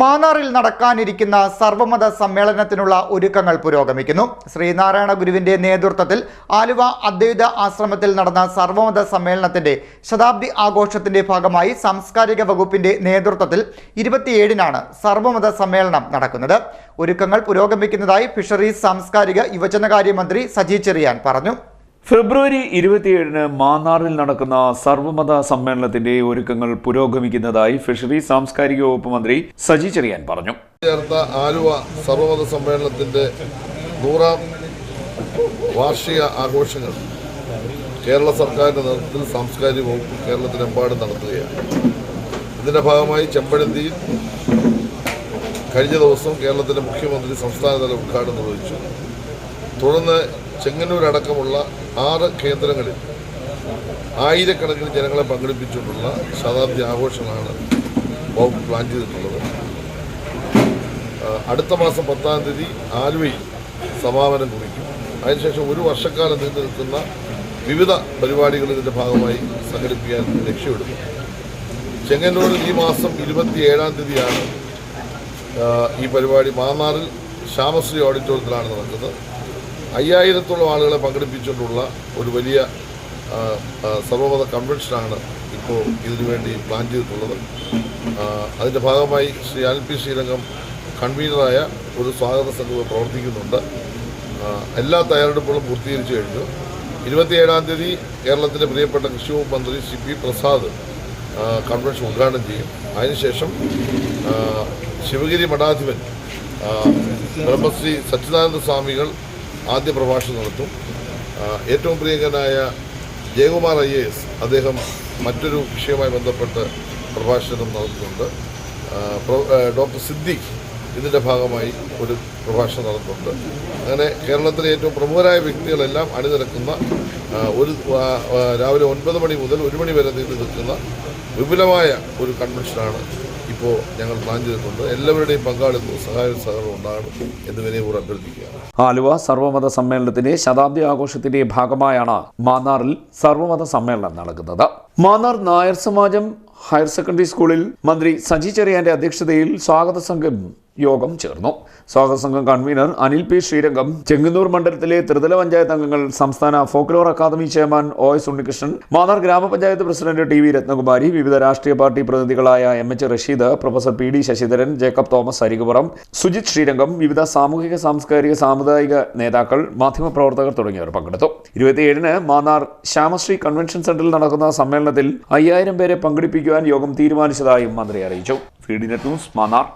മാന്നാറിൽ നടക്കാനിരിക്കുന്ന സർവമത സമ്മേളനത്തിനുള്ള ഒരുക്കങ്ങൾ പുരോഗമിക്കുന്നു. ശ്രീനാരായണ ഗുരുവിന്റെ നേതൃത്വത്തിൽ ആലുവ അദ്വൈത ആശ്രമത്തിൽ നടന്ന സർവമത സമ്മേളനത്തിന്റെ ശതാബ്ദി ആഘോഷത്തിന്റെ ഭാഗമായി സാംസ്കാരിക വകുപ്പിന്റെ നേതൃത്വത്തിൽ ഇരുപത്തിയേഴിനാണ് സർവമത സമ്മേളനം നടക്കുന്നത്. ഒരുക്കങ്ങൾ പുരോഗമിക്കുന്നതായി ഫിഷറീസ് സാംസ്കാരിക യുവജനകാര്യ മന്ത്രി സജി ചെറിയാൻ പറഞ്ഞു. ഫെബ്രുവരി ഇരുപത്തിയേഴിന് മാന്നാറിൽ നടക്കുന്ന സർവമത സമ്മേളനത്തിന്റെ ഒരുക്കങ്ങൾ പുരോഗമിക്കുന്നതായി ഫിഷറി സാംസ്കാരിക വകുപ്പ് മന്ത്രി സജി ചെറിയാൻ പറഞ്ഞു. ചേർത്ത ആലുവ സർവമത സമ്മേളനത്തിന്റെ നൂറാം വാർഷിക ആഘോഷങ്ങൾ കേരള സർക്കാരിന്റെ നേതൃത്വത്തിൽ സാംസ്കാരിക വകുപ്പ് കേരളത്തിലെമ്പാടും നടത്തുകയാണ്. ഇതിന്റെ ഭാഗമായി ചെമ്പഴന്തിയിൽ കഴിഞ്ഞ ദിവസം കേരളത്തിലെ മുഖ്യമന്ത്രി സംസ്ഥാനതല ഉദ്ഘാടനം നിർവഹിച്ചു. തുടർന്ന് ചെങ്ങന്നൂരടക്കമുള്ള ആറ് കേന്ദ്രങ്ങളിൽ ആയിരക്കണക്കിന് ജനങ്ങളെ പങ്കെടുപ്പിച്ചുകൊണ്ടുള്ള ശതാബ്ദി ആഘോഷങ്ങളാണ് വകുപ്പ് പ്ലാൻ ചെയ്തിട്ടുള്ളത്. അടുത്ത മാസം പത്താം തീയതി ആലുവയിൽ സമാപനം കുറിക്കും. അതിനുശേഷം ഒരു വർഷക്കാലം നീണ്ടു നിൽക്കുന്ന വിവിധ പരിപാടികൾ ഇതിന്റെ ഭാഗമായി സംഘടിപ്പിക്കാൻ ലക്ഷ്യമിടുന്നു. ചെങ്ങന്നൂരിൽ ഈ മാസം ഇരുപത്തി ഏഴാം തീയതിയാണ് ഈ പരിപാടി മാന്നാറിൽ ശ്യാമശ്രീ ഓഡിറ്റോറിയത്തിലാണ് നടക്കുന്നത്. അയ്യായിരത്തോളം ആളുകളെ പങ്കെടുപ്പിച്ചുകൊണ്ടുള്ള ഒരു വലിയ സർവമത കൺവെൻഷനാണ് ഇപ്പോൾ ഇതിനുവേണ്ടി പ്ലാൻ ചെയ്തിട്ടുള്ളത്. അതിന്റെ ഭാഗമായി ശ്രീ അൽ പി ശ്രീരംഗം കൺവീനറായ ഒരു സ്വാഗത സംഘം പ്രവർത്തിക്കുന്നുണ്ട്. എല്ലാ തയ്യാറെടുപ്പുകളും പൂർത്തീകരിച്ചു കഴിഞ്ഞു. ഇരുപത്തിയേഴാം തീയതി കേരളത്തിന്റെ പ്രിയപ്പെട്ട കൃഷി വകുപ്പ് മന്ത്രി സി പി പ്രസാദ് കൺവെൻഷൻ ഉദ്ഘാടനം ചെയ്യും. അതിനുശേഷം ശിവഗിരി മഠാധിപൻ ബ്രഹ്മശ്രീ സച്ചിദാനന്ദ സ്വാമികൾ ആദ്യ പ്രഭാഷണം നടത്തും. ഏറ്റവും പ്രിയങ്കനായ ജയകുമാർ ഐ എ എസ് അദ്ദേഹം മറ്റൊരു വിഷയവുമായി ബന്ധപ്പെട്ട് പ്രഭാഷണം നടത്തുന്നുണ്ട്. ഡോക്ടർ സിദ്ദിഖ് ഇതിന്റെ ഭാഗമായി ഒരു പ്രഭാഷണം നടത്തുന്നുണ്ട്. അങ്ങനെ കേരളത്തിലെ ഏറ്റവും പ്രമുഖരായ വ്യക്തികളെല്ലാം അണിനിരക്കുന്ന ഒരു രാവിലെ ഒൻപത് മണി മുതൽ ഒരു മണി വരെ നീണ്ടു നിൽക്കുന്ന വിപുലമായ ഒരു കൺവെൻഷനാണ് ഇപ്പോൾ ഞങ്ങൾ പ്ലാൻ ചെയ്തിട്ടുണ്ട്. എല്ലാവരുടെയും പങ്കാളിത്തവും സഹായ സഹകരണം ഉണ്ടാകണം എന്ന് വിനയപൂർവം അഭ്യർത്ഥിക്കുകയാണ് ആലുവ സർവമത സമ്മേളനത്തിന്റെ ശതാബ്ദി ആഘോഷത്തിന്റെ ഭാഗമായാണ് മാന്നാറിൽ സർവമത സമ്മേളനം നടക്കുന്നത്. മാന്നാർ നായർ സമാജം ഹയർ സെക്കൻഡറി സ്കൂളിൽ മന്ത്രി സജി ചെറിയാന്റെ അധ്യക്ഷതയിൽ സ്വാഗത സംഘം യോഗം ചേർന്നു. സ്വാഗത സംഘം കൺവീനർ അനിൽ പി ശ്രീരംഗം. ചെങ്ങന്നൂർ മണ്ഡലത്തിലെ ത്രിതല പഞ്ചായത്ത് അംഗങ്ങൾ സംസ്ഥാന folklore academy chairman O S Unnikrishnan Mannar grama panchayat president T V Rathnakumari വിവിധ രാഷ്ട്രീയ party പ്രതിനിധികളായ M H Rasheed professor P D Sasidharan Jacob Thomas Arikupuram Sujith Sreerangam വിവിധ സാമൂഹിക സാംസ്കാരിക സാമുദായിക നേതാക്കൾ മാധ്യമപ്രവർത്തകർ തുടങ്ങിയവർ പങ്കെടുത്തു. ഇരുപത്തിയേഴിന് മാന്നാർ ശ്യാമശ്രീ കൺവെൻഷൻ സെന്ററിൽ നടക്കുന്ന സമ്മേളനത്തിൽ അയ്യായിരം പേരെ പങ്കെടുപ്പിക്കുവാൻ യോഗം തീരുമാനിച്ചതായും മന്ത്രി അറിയിച്ചു. ഫീഡി നെറ്റ് ന്യൂസ് മാന്നാർ.